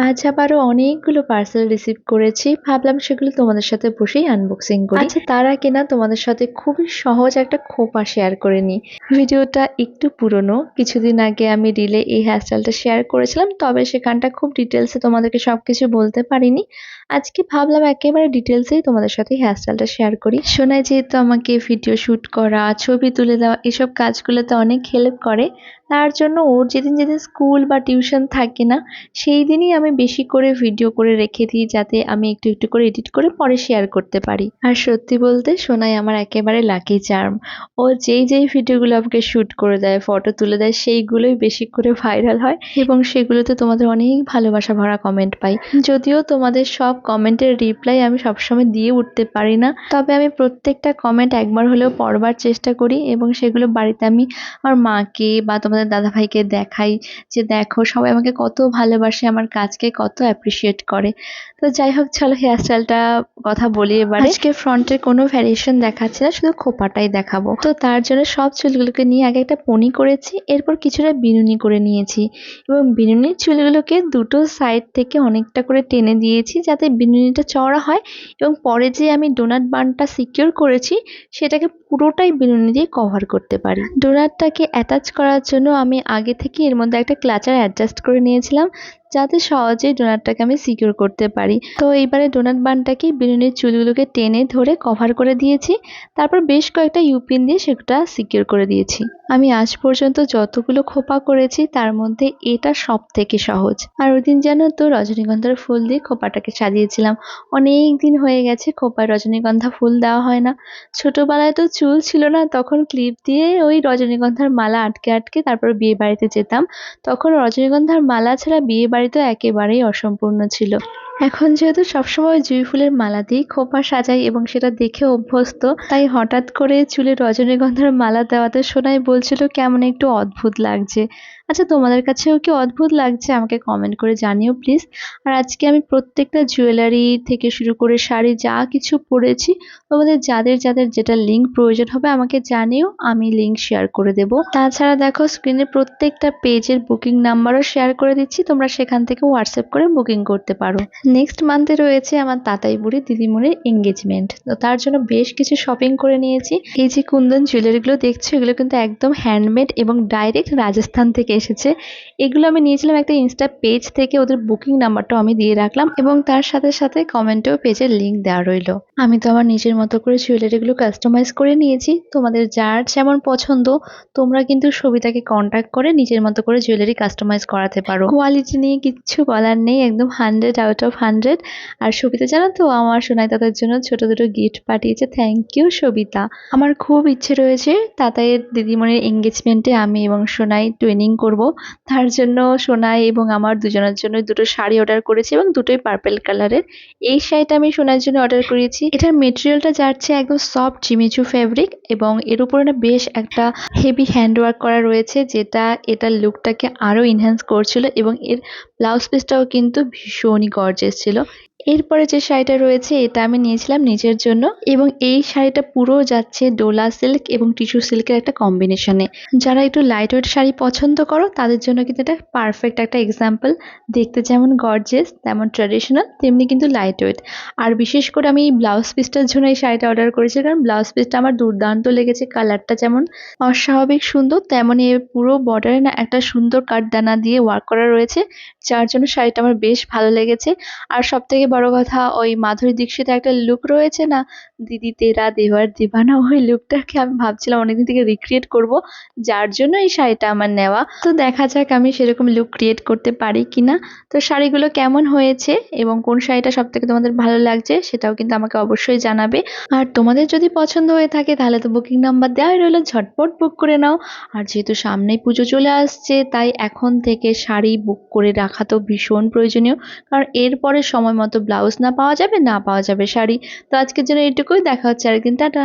আজ আবারও অনেকগুলো পার্সেল রিসিভ করেছি। ভাবলাম সেগুলো তোমাদের সাথে বসেই আনবক্সিং করি। আচ্ছা তার আগে না তোমাদের সাথে খুবই সহজ একটা খোপা শেয়ার করে নিই। ভিডিওটা একটু পুরনো। কিছুদিন আগে আমি রিলে এই হেয়ারস্টাইলটা শেয়ার করেছিলাম তবে সেখানটা খুব ডিটেলসে তোমাদেরকে সব কিছু বলতে পারিনি। আজকে ভাবলাম একেবারে ডিটেলসেই তোমাদের সাথে হেয়ারস্টাইলটা শেয়ার করি। শোনায় যেহেতু আমাকে ভিডিও শ্যুট করা ছবি তুলে দেওয়া এসব কাজগুলোতে অনেক হেল্প করে তার জন্য ওর যেদিন যেদিন স্কুল বা টিউশন থাকে না সেই দিনই আমি বেশি করে ভিডিও করে রেখে দিই যাতে আমি একটু একটু করে এডিট করে পরে শেয়ার করতে পারি। আর সত্যি বলতে সোনাই আমার একেবারে লাকি চার্ম ও যেই যেই ভিডিওগুলো আমাকে শ্যুট করে দেয় ফটো তুলে দেয়, সেইগুলোই বেশি করে ভাইরাল হয় এবং সেগুলোতে তোমাদের অনেক ভালোবাসা ভরা কমেন্ট পাই। যদিও তোমাদের সব কমেন্টের রিপ্লাই আমি সবসময় দিয়ে উঠতে পারি না, তবে আমি প্রত্যেকটা কমেন্ট একবার হলেও পড়বার চেষ্টা করি এবং সেগুলো বাড়িতে আমি আমার মাকে বা তোমাদের দাদাভাইকে দেখাই যে দেখো সবাই আমাকে কত ভালোবাসে, আমার কাজকে কত অ্যাপ্রিসিয়েট করে। তো যাই হোক, চলো হেয়ারস্টাইলটা কথা বলি এবার। আজকে ফ্রন্টের কোনো ভ্যারিয়েশন দেখাচ্ছে না, শুধু খোপাটাই দেখাবো। তো তার জন্য সব চুলগুলোকে নিয়ে আগে একটা পনি করেছি, এরপর কিছুটা বিনুনি করে নিয়েছি। এবং বিনুনির চুলগুলোকে দুটো সাইড থেকে অনেকটা করে টেনে দিয়েছি, যাতে বিনুনিটা চওড়া হয় এবং পরে যে আমি ডোনাট বানটা সিকিউর করেছি, সেটাকে পুরোটাই বিনুনি দিয়ে কভার করতে পারি। ডোনাটটাকে অ্যাটাচ করার জন্য আমি আগে থেকে এর মধ্যে একটা ক্লাচার অ্যাডজাস্ট করে নিয়েছিলাম যাতে সহজেই ডোনাটটাকে আমি সিকিউর করতে পারি। তো এইবারে ডোনাট বানটাকে বিনুনির চুলগুলোকে টেনে ধরে কভার করে দিয়েছি। তারপর বেশ কয়েকটা ইউপিন দিয়ে সেটা সিকিউর করে দিয়েছি। আমি আজ পর্যন্ত যতগুলো খোপা করেছি, তার মধ্যে এটা সব থেকে সহজ। আর ওই দিন যেন তো রজনীগন্ধার ফুল দিয়ে খোপাটাকে সাজিয়েছিলাম। অনেক দিন হয়ে গেছে খোপায় রজনীগন্ধা ফুল দেওয়া হয় না। ছোটবেলায় তো চুল ছিল না, তখন ক্লিপ দিয়ে ওই রজনীগন্ধার মালা আটকে আটকে তারপর বিয়ে বাড়িতে যেতাম। তখন রজনীগন্ধার মালা ছাড়া বিয়ে বাড়ি তো একেবারেই অসম্পূর্ণ ছিল। এখন যেহেতু সবসময় জুঁই ফুলের মালা দিয়ে খোপা সাজাই এবং সেটা দেখে অভ্যস্ত, তাই হঠাৎ করে চুলে রজনীগন্ধার মালা দেওয়াতে সোনাই বলছিল, কেমন একটু অদ্ভুত লাগছে। আচ্ছা তোমাদের কাছেও কি অদ্ভুত লাগছে? আমাকে কমেন্ট করে জানিও প্লিজ আর আজকে আমি প্রত্যেকটা জুয়েলারি থেকে শুরু করে শাড়ি যা কিছু পরেছি, তোমাদের যাদের যাদের যেটা লিঙ্ক প্রয়োজন হবে আমাকে জানিও, আমি লিঙ্ক শেয়ার করে দেব। তাছাড়া দেখো স্ক্রিনে প্রত্যেকটা পেজের বুকিং নাম্বারও শেয়ার করে দিচ্ছি, তোমরা সেখান থেকে হোয়াটসঅ্যাপ করে বুকিং করতে পারো। নেক্সট মান্থে রয়েছে আমার তাতাই বুড়ি দিদিমণির এঙ্গেজমেন্ট তো তার জন্য বেশ কিছু শপিং করে নিয়েছি। এই যে কুন্দন জুয়েলারিগুলো দেখছ, এগুলো কিন্তু একদম হ্যান্ডমেড এবং ডাইরেক্ট রাজস্থান থেকে এসেছে। এগুলো আমি নিয়েছিলাম একটা ইনস্টা পেজ থেকে, ওদের বুকিং নাম্বারটাও আমি দিয়ে রাখলাম এবং তার সাথে সাথে কমেন্টেও পেজের লিঙ্ক দেওয়া রইল। আমি তো আমার নিজের মতো করে জুয়েলারিগুলো কাস্টমাইজ করে নিয়েছি। তোমাদের যার যেমন পছন্দ, তোমরা কিন্তু সবিতাকে কন্ট্যাক্ট করে নিজের মতো করে জুয়েলারি কাস্টমাইজ করাতে পারো। কোয়ালিটি নিয়ে কিচ্ছু বলার নেই, একদম হান্ড্রেড আউট অফ হান্ড্রেড আর সবিতা, জানো তো, আমার সোনাই তাতার জন্য ছোট দুটো গিফট পাঠিয়েছে। Thank you Sabita. আমার খুব ইচ্ছে রয়েছে, তাতাইয়ের দিদিমণির এঙ্গেজমেন্টে আমি এবং সোনাই ট্রেনিং করব। তার জন্য সোনাই এবং আমার দুজনের জন্য দুটো শাড়ি অর্ডার করেছি এবং দুটোই পার্পেল কালারের এই শাড়িটা আমি সোনার জন্য অর্ডার করেছি। এটার মেটেরিয়ালটা যাচ্ছে একদম সফট জিমিচু ফ্যাব্রিক এবং এর উপরে না বেশ একটা হেভি হ্যান্ডওয়ার্ক করা রয়েছে যেটা এটার লুকটাকে আরও ইনহ্যান্স করছিল এবং এর ব্লাউজ পিসটাও কিন্তু ভীষণই গর্জেস ছিল। এরপরে যে শাড়িটা রয়েছে, এটা আমি নিয়েছিলাম নিজের জন্য। এবং এই শাড়িটা পুরো যাচ্ছে ডোলা সিল্ক এবং টিস্যু সিল্কের একটা কম্বিনেশনে। যারা একটু লাইট ওয়েট শাড়ি পছন্দ করো, তাদের জন্য কিন্তু এটা পারফেক্ট একটা এক্সাম্পল দেখতে যেমন গর্জেস তেমন ট্র্যাডিশনাল তেমনি কিন্তু লাইট ওয়েট আর বিশেষ করে আমি এই ব্লাউজ পিসটার জন্য এই শাড়িটা অর্ডার করেছি, কারণ ব্লাউজ পিসটা আমার দুর্দান্ত লেগেছে কালারটা যেমন অস্বাভাবিক সুন্দর তেমনই এর পুরো বর্ডারে না একটা সুন্দর কাঠদানা দিয়ে ওয়ার্ক করা রয়েছে, যার জন্য শাড়িটা আমার বেশ ভালো লেগেছে। আর সব থেকে বড় কথা, ওই মাধুরী দীক্ষিতের একটা লুক রয়েছে না? দিদি তেরা দেওয়ার দেবানা, ওই লুকটাকে আমি ভাবছিলাম অনেকদিন থেকে রিক্রিয়েট করব, যার জন্য এই শাড়িটা আমার নেওয়া। তো দেখা যাক আমি সেরকম লুক ক্রিয়েট করতে পারি কিনা তো শাড়িগুলো কেমন হয়েছে এবং কোন শাড়িটা সব থেকে তোমাদের ভালো লাগছে সেটাও কিন্তু আমাকে অবশ্যই জানাবে। আর তোমাদের যদি পছন্দ হয়ে থাকে তাহলে তো বুকিং নাম্বার দেওয়াই রইল, ঝটপট বুক করে নাও। আর যেহেতু সামনেই পুজো চলে আসছে, তাই এখন থেকে শাড়ি বুক করে রাখা তো ভীষণ প্রয়োজনীয়। কারণ এরপরে সময় মতো ব্লাউজ না পাওয়া যাবে, না পাওয়া যাবে শাড়ি। তো আজকের জন্য এইটুকুই, দেখা হচ্ছে আর আরেকদিন, টাটা।